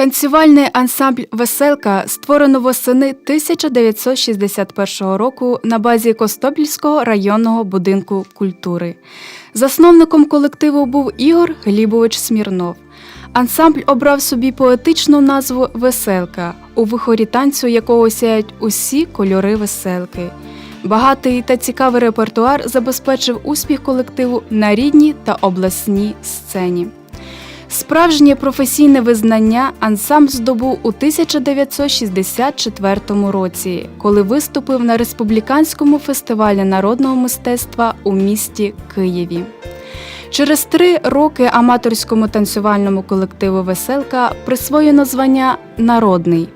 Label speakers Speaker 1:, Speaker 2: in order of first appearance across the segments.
Speaker 1: Танцювальний ансамбль Веселка створено восени 1961 року на базі Костопільського районного будинку культури. Засновником колективу був Ігор Глібович Смірнов. Ансамбль обрав собі поетичну назву Веселка, у вихорі танцю якого сяють усі кольори веселки. Багатий та цікавий репертуар забезпечив успіх колективу на рідній та обласній сцені. Справжнє професійне визнання ансамбль здобув у 1964 році, коли виступив на республіканському фестивалі народного мистецтва у місті Києві. Через три роки аматорському танцювальному колективу Веселка присвоєно звання Народний,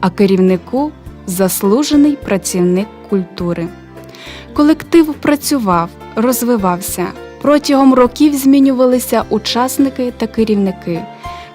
Speaker 1: а керівнику заслужений працівник культури. Колектив працював, розвивався. Протягом років змінювалися учасники та керівники.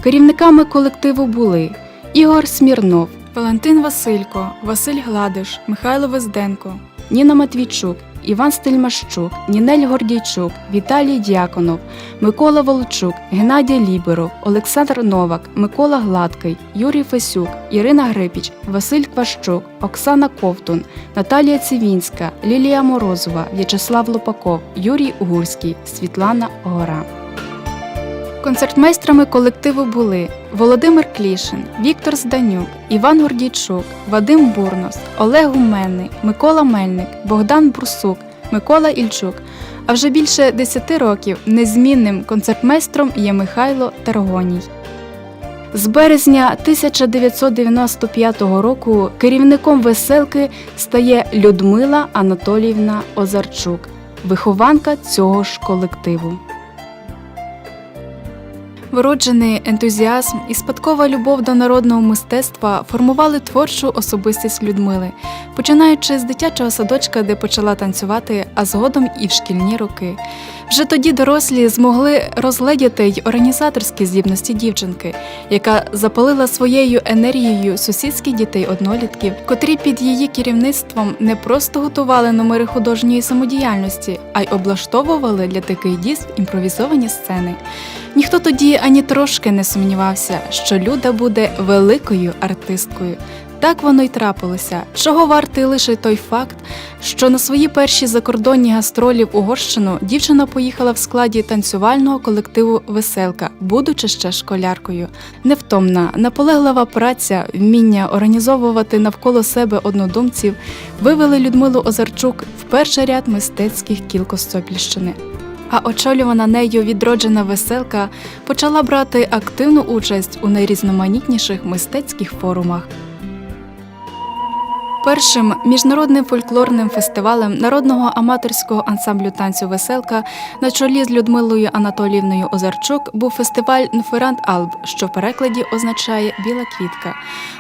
Speaker 1: Керівниками колективу були Ігор Смірнов, Валентин Василько, Василь Гладиш, Михайло Везденко, Ніна Матвійчук, Іван Стельмащук, Нінель Гордійчук, Віталій Дяконов, Микола Волчук, Геннадій Ліберов, Олександр Новак, Микола Гладкий, Юрій Фесюк, Ірина Грипіч, Василь Кващук, Оксана Ковтун, Наталія Цивінська, Лілія Морозова, В'ячеслав Лопаков, Юрій Угурський, Світлана Гора. Концертмейстрами колективу були Володимир Клішин, Віктор Зданюк, Іван Гордійчук, Вадим Бурнос, Олег Гуменний, Микола Мельник, Богдан Брусук, Микола Ільчук. А вже більше 10 років незмінним концертмейстром є Михайло Таргоній. З березня 1995 року керівником веселки стає Людмила Анатоліївна Озарчук, вихованка цього ж колективу. Вроджений ентузіазм і спадкова любов до народного мистецтва формували творчу особистість Людмили, починаючи з дитячого садочка, де почала танцювати, а згодом і в шкільні роки. Вже тоді дорослі змогли розгледіти й організаторські здібності дівчинки, яка запалила своєю енергією сусідських дітей-однолітків, котрі під її керівництвом не просто готували номери художньої самодіяльності, а й облаштовували для таких дійств імпровізовані сцени. Ніхто тоді ані трошки не сумнівався, що Люда буде великою артисткою. Так воно й трапилося, чого вартий лише той факт, що на свої перші закордонні гастролі в Угорщину дівчина поїхала в складі танцювального колективу Веселка, будучи ще школяркою. Невтомна, наполеглива праця, вміння організовувати навколо себе однодумців вивели Людмилу Озарчук в перший ряд мистецьких кіл Костопільщини. А очолювана нею відроджена веселка почала брати активну участь у найрізноманітніших мистецьких форумах. Першим міжнародним фольклорним фестивалем народного аматорського ансамблю танцю Веселка на чолі з Людмилою Анатоліївною Озарчук був фестиваль Нферант Алб, що в перекладі означає Біла квітка.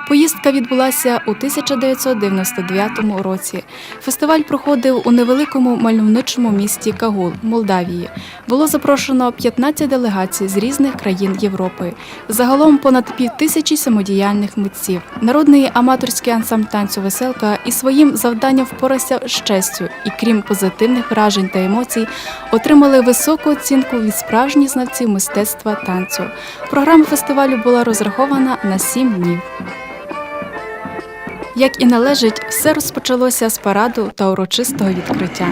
Speaker 1: Поїздка відбулася у 1999 році. Фестиваль проходив у невеликому мальовничому місті Кагул, Молдавії. Було запрошено 15 делегацій з різних країн Європи. Загалом понад півтисячі самодіяльних митців. Народний аматорський ансамбль танцю Веселка і своїм завданням впорався з честю, і крім позитивних вражень та емоцій, отримали високу оцінку від справжніх знавців мистецтва танцю. Програма фестивалю була розрахована на сім днів. Як і належить, все розпочалося з параду та урочистого відкриття.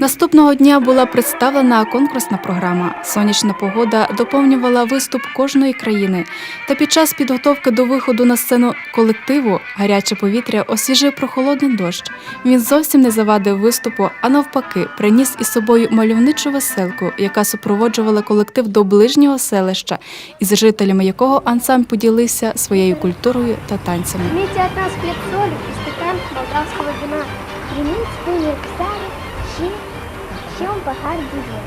Speaker 1: Наступного дня була представлена конкурсна програма. Сонячна погода доповнювала виступ кожної країни. Та під час підготовки до виходу на сцену колективу гаряче повітря освіжив прохолодний дощ. Він зовсім не завадив виступу, а навпаки, приніс із собою мальовничу веселку, яка супроводжувала колектив до ближнього селища, із жителями якого ансамбль поділився своєю культурою та танцями.
Speaker 2: От нас хлеб молдавського вина. Румынскую, Мерксари, Щи, Щем, Бахар, Бульон.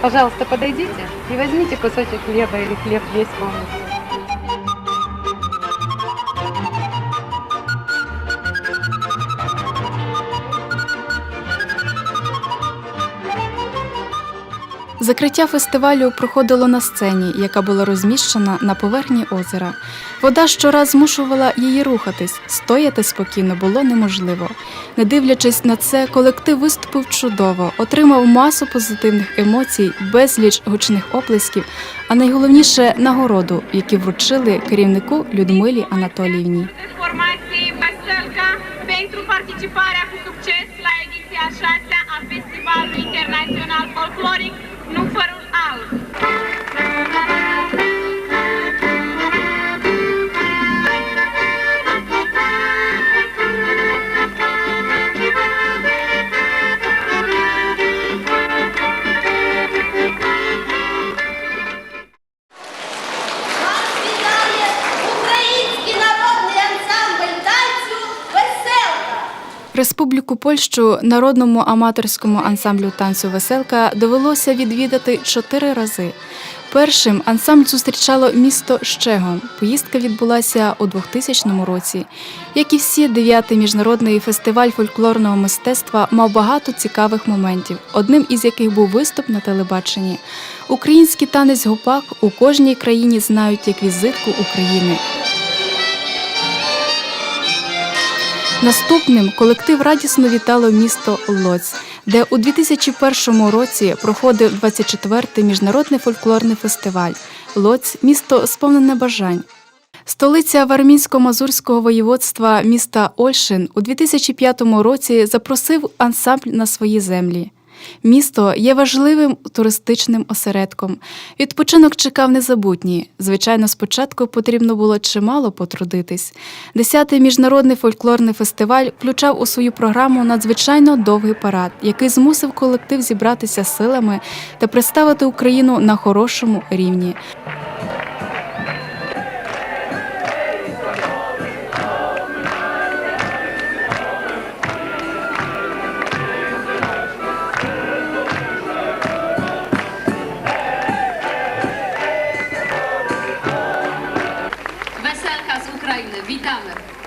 Speaker 3: Пожалуйста, подойдите и возьмите кусочек хлеба или хлеб весь полностью.
Speaker 1: Закриття фестивалю проходило на сцені, яка була розміщена на поверхні озера. Вода щораз змушувала її рухатись, стояти спокійно було неможливо. Не дивлячись на це, колектив виступив чудово, отримав масу позитивних емоцій, безліч гучних оплесків, а найголовніше нагороду, які вручили керівнику Людмилі Анатоліївні.
Speaker 4: Participarea cu succes la ediția 6 a Festivalului Internațional Folcloric
Speaker 5: não foram algo.
Speaker 1: Республіку Польщу народному аматорському ансамблю танцю Веселка довелося відвідати чотири рази. Першим ансамбль зустрічало місто Щегон. Поїздка відбулася у 2000 році. Як і всі, дев'ятий міжнародний фестиваль фольклорного мистецтва мав багато цікавих моментів, одним із яких був виступ на телебаченні. Український танець гопак у кожній країні знають як візитку України. Наступним колектив радісно вітало місто Лоць, де у 2001 році проходив 24-й міжнародний фольклорний фестиваль. Лоць місто сповнене бажань. Столиця Вармінсько-Мазурського воєводства міста Ольшин у 2005 році запросив ансамбль на свої землі. Місто є важливим туристичним осередком. Відпочинок чекав незабутній. Звичайно, спочатку потрібно було чимало потрудитись. Десятий міжнародний фольклорний фестиваль включав у свою програму надзвичайно довгий парад, який змусив колектив зібратися силами та представити Україну на хорошому рівні.
Speaker 6: Witamy.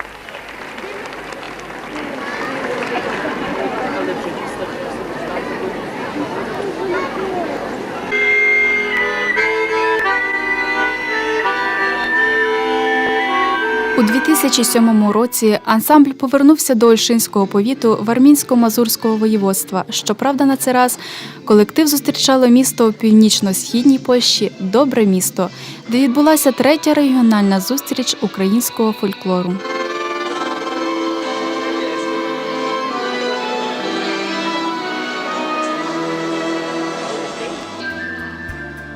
Speaker 1: 2007 році ансамбль повернувся до Ольшинського повіту Вармінсько-Мазурського воєводства. Щоправда, на цей раз колектив зустрічало місто у північно-східній Польщі Добре місто, де відбулася третя регіональна зустріч українського фольклору.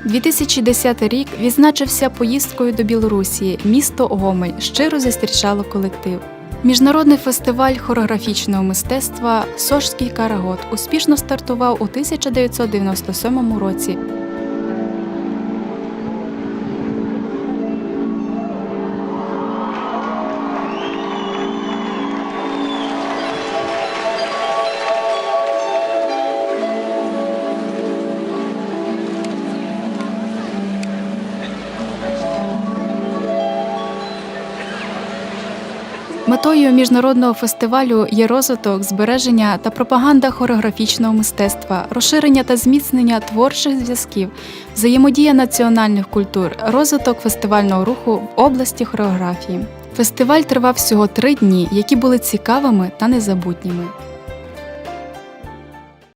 Speaker 1: 2010 рік відзначився поїздкою до Білорусі. Місто Гомель щиро зустрічало колектив. Міжнародний фестиваль хореографічного мистецтва Сошський карагод успішно стартував у 1997 році. Метою міжнародного фестивалю є розвиток, збереження та пропаганда хореографічного мистецтва, розширення та зміцнення творчих зв'язків, взаємодія національних культур, розвиток фестивального руху в області хореографії. Фестиваль тривав всього три дні, які були цікавими та незабутніми.